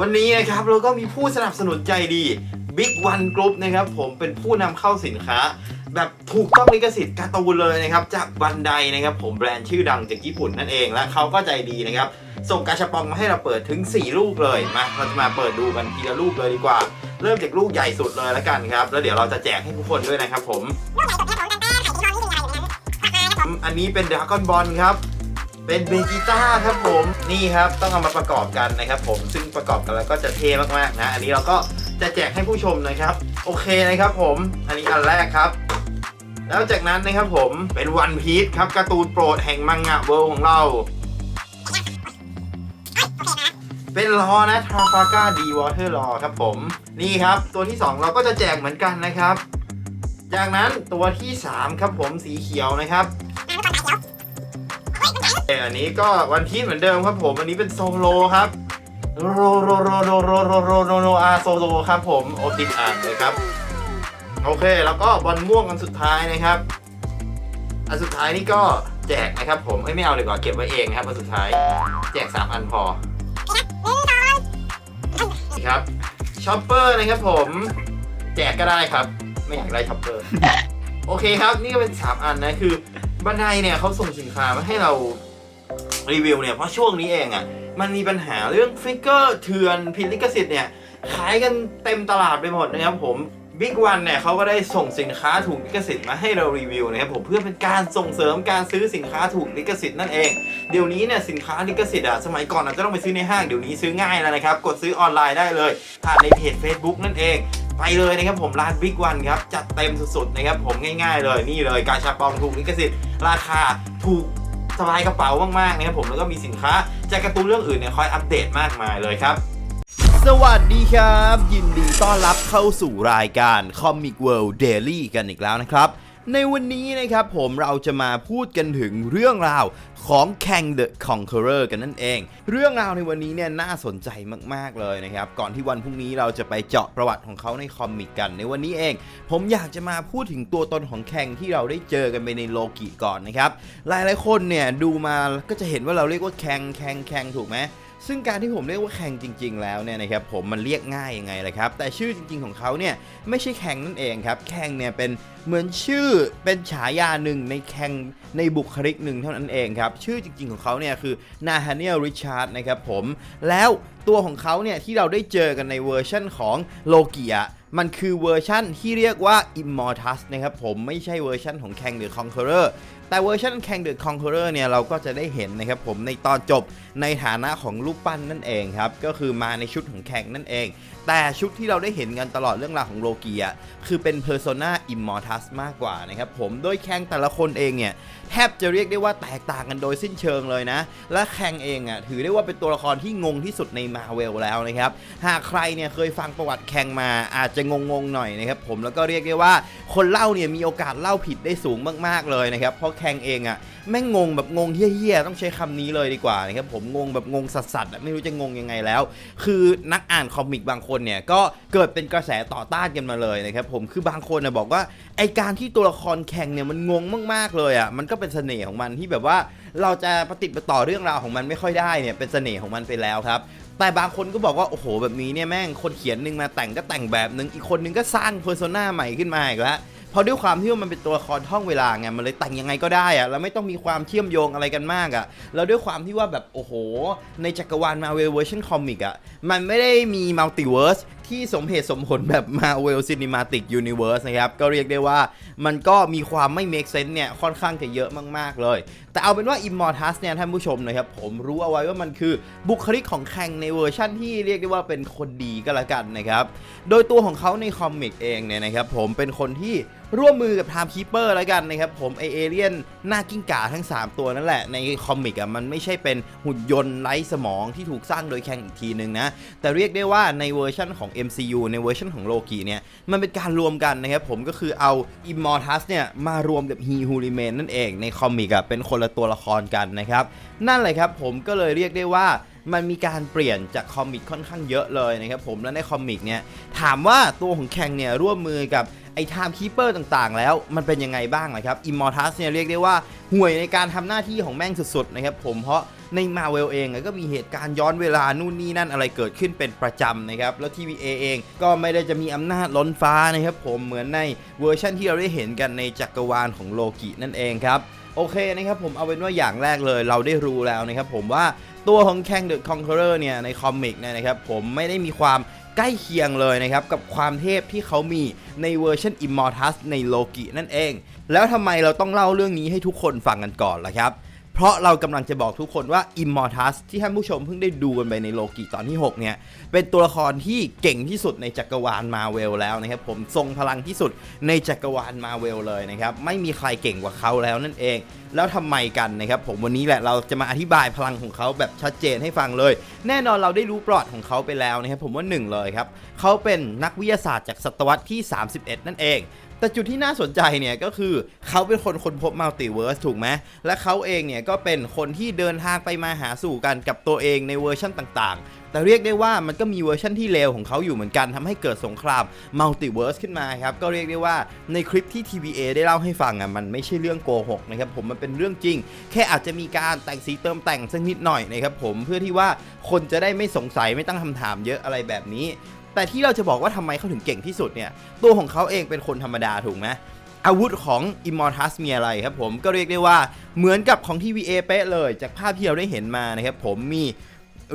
วันนี้นะครับเราก็มีผู้สนับสนุนใจดี Big One Group นะครับผมเป็นผู้นำเข้าสินค้า แบบถูกต้องลิขสิทธิ์การ์ตูนเลยนะครับจากบันไดนะครับผมแบรนด์ชื่อดังจากญี่ปุ่นนั่นเองและเขาก็ใจดีนะครับส่งกาชาปองมาให้เราเปิดถึง 4 ลูกเลยมาเราจะมาเปิดดูกันทีละลูกเลยดีกว่า เริ่มจากลูกใหญ่สุดเลยแล้วกันครับแล้วเดี๋ยวเราจะแจกให้ทุกคนด้วยนะครับผมอันนี้เป็นด r a ก้อนบอลครับ เป็นเบจิต้าครับผมนี่ครับต้องเอามาประกอบกันนะครับผมซึ่งประกอบกันแล้วก็จะเท่มากๆนะ อันนี้เราก็จะแจกให้ผู้ชมนะครับ โอเคนะครับผม อันนี้อันแรกครับ แล้วจากนั้นนะครับผมเป็นวันพีชครับการ์ตูนโปรดแห่งมังงะเวิลด์ของเรา เป็นลอนะทราฟาก้าดีวอเตอร์ลอครับผมนี่ครับ ตัวที่ 2 เราก็จะแจกเหมือนกันนะครับ จากนั้นตัวที่ 3 ครับผมสีเขียวนะครับ อันนี้ก็วันพีชเหมือนเดิมครับผมอันนี้เป็นโซโลครับโรโรโรโรโรโรโรโรโรอาโซโลครับผมโอติดอ่านเลยครับโอเคแล้วก็บอลม่วงอันสุดท้ายนะครับ อันสุดท้ายนี่ก็แจกนะครับผมไม่เอาเลยก่อนเก็บไว้เองครับอันสุดท้าย แจก 3 อันพอนี่ครับช็อปเปอร์นะครับผม แจกก็ได้ครับ ไม่อยากได้ช็อปเปอร์โอเคครับ นี่ก็เป็น 3 อันนะคือบันไดเนี่ยเขาส่งสินค้ามาให้เรา รีวิวเนี่ยเพราะช่วงนี้เองอะ่ะมันมีปัญหาเรื่องฟิกเกอร์เถื่อนผิดลิขสิทธิ์เนี่ยขายกันเต็มตลาดไปหมดนะครับผมบิ๊กวันเนี่ยเขาก็ได้ส่งสินค้าถูกลิขสิทธิ์มาให้เรารีวิวนะครับผมเพื่อเป็นการส่งเสริมการซื้อสินค้าถูกลิขสิทธิ์นั่นเอง เดี๋ยวนี้เนี่ยสินค้าลิขสิทธิ์อะสมัยก่อนอาจจะต้องไปซื้อในห้างเดี๋ยวนี้ซื้อง่ายแล้วนะครับกดซื้อออนไลน์ได้เลยผ่านในเพจ Facebook นั่นเอง ไปเลยนะครับผมร้านบิ๊กวันครับจัดเต็มสุดๆนะครับผมง่ายๆเลยนี่เลยกาชาปองถูกลิขสิทธิ์ราคาถูก บายกระเป๋ามากๆนะครับผมแล้วก็มีสินค้าจากการ์ตูนเรื่องอื่นเนี่ยคอยอัปเดตมากมายเลยครับสวัสดีครับ ยินดีต้อนรับเข้าสู่รายการ Comic World Daily กันอีกแล้วนะครับ ในวันนี้นะครับผมเราจะมาพูดกันถึงเรื่องราวของ Kang the Conqueror กันนั่นเอง เรื่องราวในวันนี้เนี่ยน่าสนใจมาก ๆ เลยนะครับ ก่อนที่วันพรุ่งนี้เราจะไปเจาะประวัติของเขาในคอมิกกัน ในวันนี้เอง ผมอยากจะมาพูดถึงตัวตนของแคงที่เราได้เจอกันไปในโลกิก่อนนะครับ หลายๆคนเนี่ยดูมาก็จะเห็นว่าเราเรียกว่าแคงแคงแคงถูกไหมซึ่งการที่ผมเรียกว่าแข่งจริง ๆ แล้วเนี่ยนะครับผมมันเรียกง่ายยังไงเล่ะครับ แต่ชื่อจริง ๆ ของเขาเนี่ยไม่ใช่แข่งนั่นเองครับแข่งเนี่ยเป็นเหมือนชื่อเป็นฉายาหนึ่งในแข่งในบุคลิกหนึ่งเท่านั้นเองครับ ชื่อจริงๆของเขาเนี่ยคือนาฮานีลริชาร์ดนะครับผม แล้วตัวของเขาเนี่ยที่เราได้เจอกันในเวอร์ชั่นของโลเกิอะมันคือเวอร์ชั่นที่เรียกว่า Immortus นะครับผมไม่ใช่เวอร์ชั่นของ Kang the Conqueror แต่เวอร์ชัน Kang the Conqueror เนี่ยเราก็จะได้เห็นนะครับผมในตอนจบในฐานะของลูกปั้นนั่นเองครับ ก็คือมาในชุดของแข่งนั่นเองแต่ชุดที่เราได้เห็นกันตลอดเรื่องราวของโลกีอะคือเป็น Persona Immortus มากกว่านะครับผมโดยแข่งแต่ละคนเองเนี่ยแทบจะเรียกได้ว่าแตกต่างกันโดยสิ้นเชิงเลยนะ และแข่งเองอะถือได้ว่าเป็นตัวละครที่งงที่สุดในมาเวลแล้วนะครับ หากใครเนี่ยเคยฟังประวัติแข่งมาอาจจะงงๆหน่อยนะครับผมแล้วก็เรียกได้ว่าคนเล่าเนี่ยมีโอกาสเล่าผิดได้สูงมากๆเลยนะครับเพราะแข่งเองอะแม่งงงแบบงงเฮี้ยๆต้องใช้คำนี้เลยดีกว่านะครับผมงงแบบงงสัสๆไม่รู้จะงงยังไงแล้ว คือนักอ่านคอมิกบางคนเนี่ยก็เกิดเป็นกระแสต่อต้านกันมาเลยนะครับผมคือบางคนนะบอกว่าไอการที่ตัวละครแข่งเนี่ยมันงงมากๆเลยอะมันก็เป็นเสน่ห์ของมันที่แบบว่าเราจะปฏิบัติต่อเรื่องราวของมันไม่ค่อยได้เนี่ยเป็นเสน่ห์ของมันไปแล้วครับแต่บางคนก็บอกว่า โอ้โห แบบนี้เนี่ยแม่งคนเขียนหนึ่งมาแต่งก็แต่งแบบนึง อีกคนนึงก็สร้างเพอร์โซนาใหม่ขึ้นมาอีกแล้ว เพราะด้วยความที่ว่ามันเป็นตัวละครท่องเวลาไงมันเลยแต่งยังไงก็ได้อะแล้วไม่ต้องมีความเชื่อมโยงอะไรกันมากอะแล้วด้วยความที่ว่าแบบโอ้โห ในจักรวาลมาเวลเวอร์ชันคอมิกอะมันไม่ได้มีมัลติเวิร์ส ที่สมเหตุสมผลแบบมาเวลซินิมาติกยูนิเวิร์สนะครับ ก็เรียกได้ว่ามันก็มีความไม่เมคเซนส์เนี่ย ค่อนข้างจะเยอะมาก ๆ เลย แต่เอาเป็นว่า Immortus เนี่ย ท่านผู้ชมนะครับ ผมรู้เอาไว้ว่ามันคือบุคลิกของแข่งในเวอร์ชั่นที่เรียกได้ว่าเป็นคนดีก็แล้วกันนะครับ โดยตัวของเขาในคอมิกเองเนี่ยนะครับผมเป็นคนที่ร่วมมือกับ Time Keeper แล้วกันนะครับผมไอเอเลียนหน้ากิ้งก่าทั้ง 3 ตัวนั่นแหละ ในคอมิกอะมันไม่ใช่เป็นหุ่นยนต์ไร้สมองที่ถูกสร้างโดยแข่งอีกทีหนึ่งนะ แต่เรียกได้ว่าในเวอร์ชันของ MCU ในเวอร์ชันของโลกีเนี่ยมันเป็นการรวมกันนะครับผมก็คือเอา Immortus เนี่ยมารวมกับ He Who Remains นั่นเองในคอมิกอะเป็นคนละตัวละครกันนะครับนั่นแหละครับผมก็เลยเรียกได้ว่ามันมีการเปลี่ยนจากคอมิกค่อนข้างเยอะเลยนะครับผมและในคอมิกเนี่ยถามว่าตัวของแข่งเนี่ยร่วมมือกับ ไอ้ไทม์คีเปอร์ต่างๆ แล้วมันเป็นยังไงบ้างนะครับอิมมอร์ทัสเนี่ยเรียกได้ว่าห่วยในการทำหน้าที่ของแม่งสุดๆนะครับผมเพราะในมาเวลเองก็มีเหตุการณ์ย้อนเวลานู่นนี่นั่นอะไรเกิดขึ้นเป็นประจำนะครับ แล้ว TVA เองก็ไม่ได้จะมีอำนาจล้นฟ้านะครับผมเหมือนในเวอร์ชันที่เราได้เห็นกันในจักรวาลของโลกินั่นเองครับ โอเคนะครับผมเอาเป็นว่าอย่างแรกเลยเราได้รู้แล้วนะครับผมว่า ตัวของ Kang the Conqueror เนี่ยในคอมิกเนี่ยนะครับผมไม่ได้มีความใกล้เคียงเลยนะครับกับความเทพที่เขามีในเวอร์ชันอิมอร์ทัสในโลกินั่นเอง แล้วทำไมเราต้องเล่าเรื่องนี้ให้ทุกคนฟังกันก่อนล่ะครับ เพราะเรากำลังจะบอกทุกคนว่า Immortus ที่ท่านผู้ชมเพิ่งได้ดูกันไปในโลกิตอนที่ 6 เนี่ย เป็นตัวละครที่เก่งที่สุดในจักรวาลมาเวลแล้วนะครับ ผมทรงพลังที่สุดในจักรวาลมาเวลเลยนะครับ ไม่มีใครเก่งกว่าเขาแล้วนั่นเอง แล้วทำไมกันนะครับ ผมวันนี้แหละเราจะมาอธิบายพลังของเขาแบบชัดเจนให้ฟังเลย แน่นอนเราได้รู้ประวัติของเขาไปแล้วนะครับผมว่าหนึ่งเลยครับเขาเป็นนักวิทยาศาสตร์จากศตวรรษที่ 31 นั่นเอง แต่จุดที่น่าสนใจเนี่ยก็คือเขาเป็นคนค้นพบมัลติเวิร์สถูกไหมและเขาเองเนี่ยก็เป็นคนที่เดินทางไปมาหาสู่กันกับตัวเองในเวอร์ชั่นต่างๆ แต่เรียกได้ว่ามันก็มีเวอร์ชั่นที่เลวของเขาอยู่เหมือนกันทำให้เกิดสงครามมัลติเวิร์สขึ้นมาครับก็เรียกได้ว่าในคลิปที่ TVA ได้เล่าให้ฟังอะมันไม่ใช่เรื่องโกหกนะครับผมมันเป็นเรื่องจริง แค่อาจจะมีการแต่งสีเติมแต่งสักนิดหน่อยนะครับผมเพื่อที่ว่าคนจะได้ไม่สงสัยไม่ตั้งคำถามเยอะอะไรแบบนี้ แต่ที่เราจะบอกว่าทำไมเขาถึงเก่งที่สุดเนี่ย ตัวของเขาเองเป็นคนธรรมดาถูกไหมอาวุธของ Immortus มีอะไรครับผมก็เรียกได้ว่าเหมือนกับของ TVA เป๊ะเลย จากภาพที่เราได้เห็นมานะครับผมมี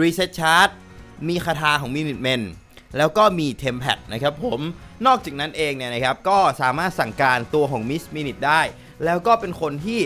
Reset Chart มีคาถาของ Minute Men แล้วก็มี Tempad นะครับผมนอกจากนั้นเองเนี่ยนะครับก็สามารถสั่งการตัวของ Miss Minute ได้ แล้วก็เป็นคนที่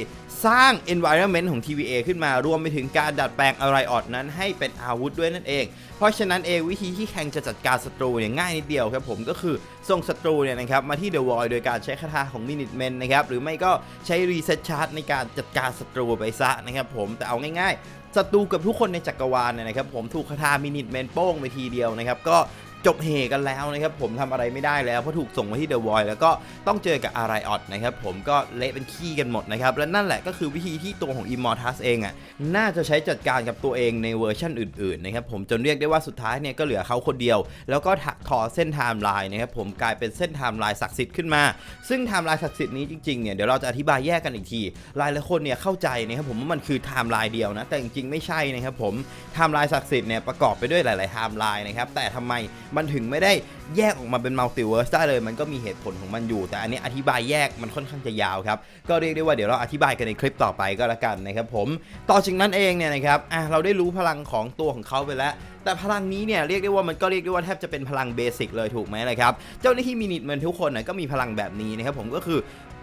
สร้าง environment ของ TVA ขึ้นมารวมไปถึงการดัดแปลงอะไรออดนั้นให้เป็นอาวุธด้วยนั่นเอง เพราะฉะนั้นเองวิธีที่แข่งจะจัดการศัตรูเนี่ยง่ายนิดเดียวครับผมก็คือส่งศัตรูเนี่ยนะครับมาที่ The Void โดยการใช้คาถาของ Minute Men นะครับหรือไม่ก็ใช้ Reset Chart ในการจัดการศัตรูไปซะนะครับผมแต่เอาง่ายๆศัตรูกับทุกคนในจักรวาลเนี่ยนะครับผมถูกคาถา Minute Men โป้งไปทีเดียวนะครับก็ จบเฮกันแล้วนะครับผมทำอะไรไม่ได้แล้วเพราะถูกส่งมาที่เดอะวอยแล้วก็ต้องเจอกับอารายออดนะครับผมก็เละเป็นขี้กันหมดนะครับและนั่นแหละก็คือวิธีที่ตัวของ Immortus เองอะน่าจะใช้จัดการกับตัวเองในเวอร์ชันอื่นๆนะครับผมจนเรียกได้ว่าสุดท้ายเนี่ยก็เหลือเขาคนเดียว แล้วก็ถักทอเส้นไทม์ไลน์นะครับผมกลายเป็นเส้นไทม์ไลน์ศักดิ์สิทธิ์ขึ้นมา ซึ่งไทม์ไลน์ศักดิ์สิทธิ์นี้จริงๆเนี่ยเดี๋ยวเราจะอธิบายแยกกันอีกทีหลายหลายคนเนี่ยเข้าใจนะครับผมว่ามันคือไทม์ไลน์เดียวนะแต่จริงๆไม่ใช่นะครับผมไทม์ไลน์ศักดิ์สิทธิ์เนี่ยประกอบไปด้วยหลายๆไทม์ไลน์นะครับแต่ทำไมมันถึงไม่ได้แยกออกมาเป็นมัลติเวิร์สได้เลย มันก็มีเหตุผลของมันอยู่ แต่อันนี้อธิบายแยกมันค่อนข้างจะยาวครับ ก็เรียกได้ว่าเดี๋ยวเราอธิบายกันในคลิปต่อไปก็แล้วกันนะครับผม ต่อจากนั้นเองเนี่ยนะครับอะเราได้รู้พลังของตัวของเขาไปแล้ว แต่พลังนี้เนี่ยเรียกได้ว่ามันก็เรียกได้ว่าแทบจะเป็นพลังเบสิกเลยถูกไหมเลยครับ เจ้าหน้าที่มินิทมันทุกคนนะก็มีพลังแบบนี้นะครับผมก็คือ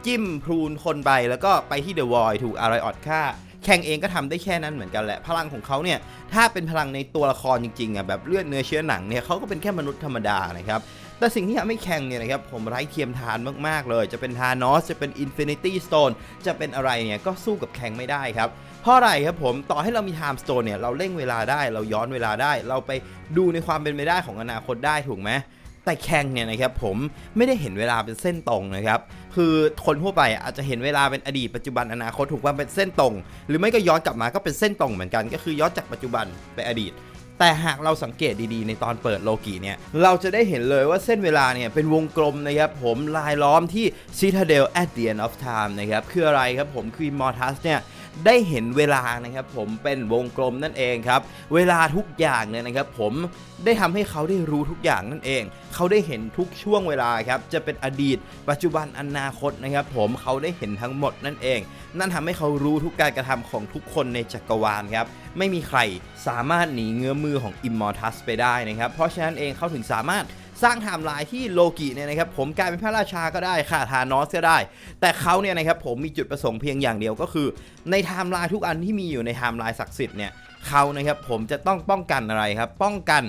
จิ้มพรูนคนไปแล้วก็ไปที่เดอะวอยถูกอารายออดฆ่า แข่งเองก็ทำได้แค่นั้นเหมือนกันแหละ พลังของเขาเนี่ยถ้าเป็นพลังในตัวละครจริงๆอะแบบเลือดเนื้อเชื้อหนังเนี่ยเขาก็เป็นแค่มนุษย์ธรรมดานะครับแต่สิ่งที่ทำให้แข่งเนี่ยนะครับผมไร้เทียมทานมากๆเลย จะเป็นทานอสจะเป็นอินฟินิตี้สโตนจะเป็นอะไรเนี่ยก็สู้กับแข่งไม่ได้ครับเพราะอะไรครับผมต่อให้เรามีไทม์สโตนเนี่ยเราเร่งเวลาได้เราย้อนเวลาได้ เราไปดูในความเป็นไปได้ของอนาคตได้ถูกไหม แต่แข่งเนี่ยนะครับผมไม่ได้เห็นเวลาเป็นเส้นตรงนะครับคือคนทั่วไปอาจจะเห็นเวลาเป็นอดีตปัจจุบันอนาคตถูกว่าเป็นเส้นตรง หรือไม่ก็ย้อนกลับมาก็เป็นเส้นตรงเหมือนกัน ก็คือย้อนจากปัจจุบันไปอดีต แต่หากเราสังเกตดีๆ ในตอนเปิดโลกีเนี่ยเราจะได้เห็นเลยว่าเส้นเวลาเนี่ยเป็นวงกลมนะครับผมลายล้อมที่ Citadel at the end of time นะครับคืออะไรครับผมคือ Immortus เนี่ย ได้เห็นเวลานะครับผมเป็นวงกลมนั่นเองครับ เวลาทุกอย่างเนี่ยนะครับผมได้ทำให้เขาได้รู้ทุกอย่างนั่นเอง เขาได้เห็นทุกช่วงเวลาครับจะเป็นอดีต ปัจจุบันอนาคตนะครับผมเขาได้เห็นทั้งหมดนั่นเอง นั่นทำให้เขารู้ทุกการกระทำของทุกคนในจักรวาลครับไม่มีใครสามารถหนีเงื้อมือของ Immortus ไปได้นะครับเพราะฉะนั้นเองเขาถึงสามารถ สร้างไทม์ไลน์ที่โลกิเนี่ยนะครับผมกลายเป็นพระราชาก็ได้ค่ะทานอสก็ได้ แต่เขาเนี่ยนะครับผมมีจุดประสงค์เพียงอย่างเดียวก็คือ ในไทม์ไลน์ทุกอันที่มีอยู่ในไทม์ไลน์ศักดิ์สิทธิ์เนี่ยเขานะครับผมจะต้องป้องกันอะไรครับ ป้องกัน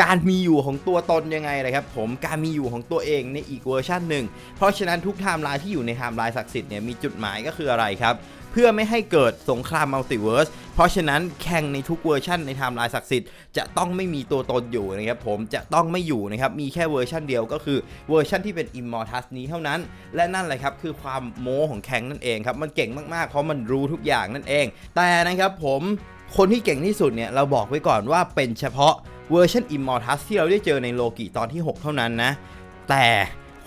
การมีอยู่ของตัวตนยังไงนะครับผมการมีอยู่ของตัวเองในอีกเวอร์ชันหนึ่ง เพราะฉะนั้นทุกไทม์ไลน์ที่อยู่ในไทม์ไลน์ศักดิ์สิทธิ์เนี่ยมีจุดหมายก็คืออะไรครับ เพื่อไม่ให้เกิดสงครามมัลติเวิร์สเพราะฉะนั้นแข่งในทุกเวอร์ชันในไทม์ไลน์ศักดิ์สิทธิ์จะต้องไม่มีตัวตนอยู่นะครับผมจะต้องไม่อยู่นะครับมีแค่เวอร์ชันเดียวก็คือเวอร์ชันที่เป็น Immortus นี้เท่านั้น และนั่นแหละครับคือความโม้ของแข่งนั่นเองครับมันเก่งมากๆเพราะมันรู้ทุกอย่างนั่นเอง แต่นะครับผมคนที่เก่งที่สุดเนี่ยเราบอกไว้ก่อนว่าเป็นเฉพาะ เวอร์ชัน Immortus ที่เราได้เจอในโลกิตอนที่ 6 เท่านั้นนะ แต่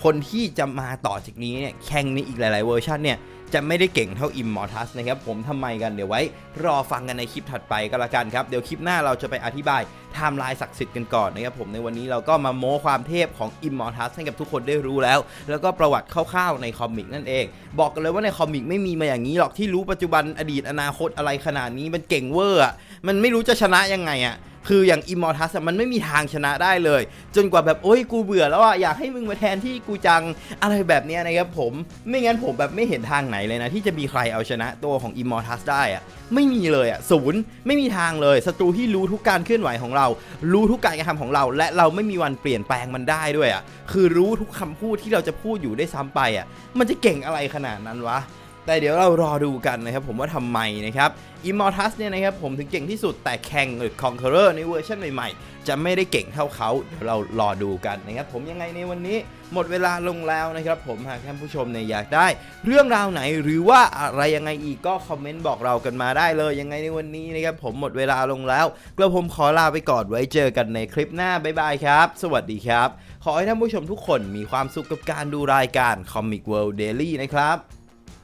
คนที่จะมาต่อจากนี้เนี่ยแข่งในอีกหลาย ๆ เวอร์ชันเนี่ยจะไม่ได้เก่งเท่า Immortus นะครับ ผมทำไมกันเดี๋ยวไว้ รอฟังกันในคลิปถัดไปก็แล้วกันครับ เดี๋ยวคลิปหน้าเราจะไปอธิบายไทม์ไลน์ศักดิ์สิทธิ์กันก่อนนะครับผมในวันนี้เราก็มาโม้ความเทพของ Immortus ให้กับทุกคนได้รู้แล้ว แล้วก็ประวัติคร่าวๆในคอมิกนั่นเอง บอกกันเลยว่าในคอมิกไม่มีมาอย่างนี้หรอกที่รู้ปัจจุบันอดีตอนาคตอะไรขนาดนี้มันเก่งเวอร์อะมันไม่รู้จะชนะยังไงอะ คืออย่าง Immortus อะมันไม่มีทางชนะได้เลย จนกว่าแบบโอ้ยกูเบื่อแล้วอะอยากให้มึงมาแทนที่กูจังอะไรแบบเนี้ยนะครับผมไม่งั้นผมแบบไม่เห็นทางไหนเลยนะ ที่จะมีใครเอาชนะตัวของ Immortus ได้อะไม่มีเลยอะศูนย์ไม่มีทางเลยศัตรูที่รู้ทุกการเคลื่อนไหวของเรา รู้ทุกการกระทำของเรา และเราไม่มีวันเปลี่ยนแปลงมันได้ด้วยอะคือรู้ทุกคำพูดที่เราจะพูดอยู่ได้ซ้ำไปอะมันจะเก่งอะไรขนาดนั้นวะแต่เดี๋ยวเรารอดูกันนะครับผมว่าทำไมนะครับ Immortus เนี่ยนะครับผมถึงเก่งที่สุดแต่แข่งหรือ Conqueror ในเวอร์ชันใหม่ๆ จะไม่ได้เก่งเท่าเขาเดี๋ยวเรารอดูกันนะครับผมยังไงในวันนี้หมดเวลาลงแล้วนะครับผมหากท่านผู้ชมเนี่ยอยากได้ เรื่องราวไหนหรือว่าอะไรยังไงอีกก็คอมเมนต์บอกเรากันมาได้เลยยังไงในวันนี้นะครับผมหมดเวลาลงแล้วกระผมขอลาไปก่อนไว้เจอกันในคลิปหน้าบ๊ายบายครับ สวัสดีครับ ขอให้ท่านผู้ชมทุกคนมีความสุขกับการดูรายการ Comic World Daily นะครับ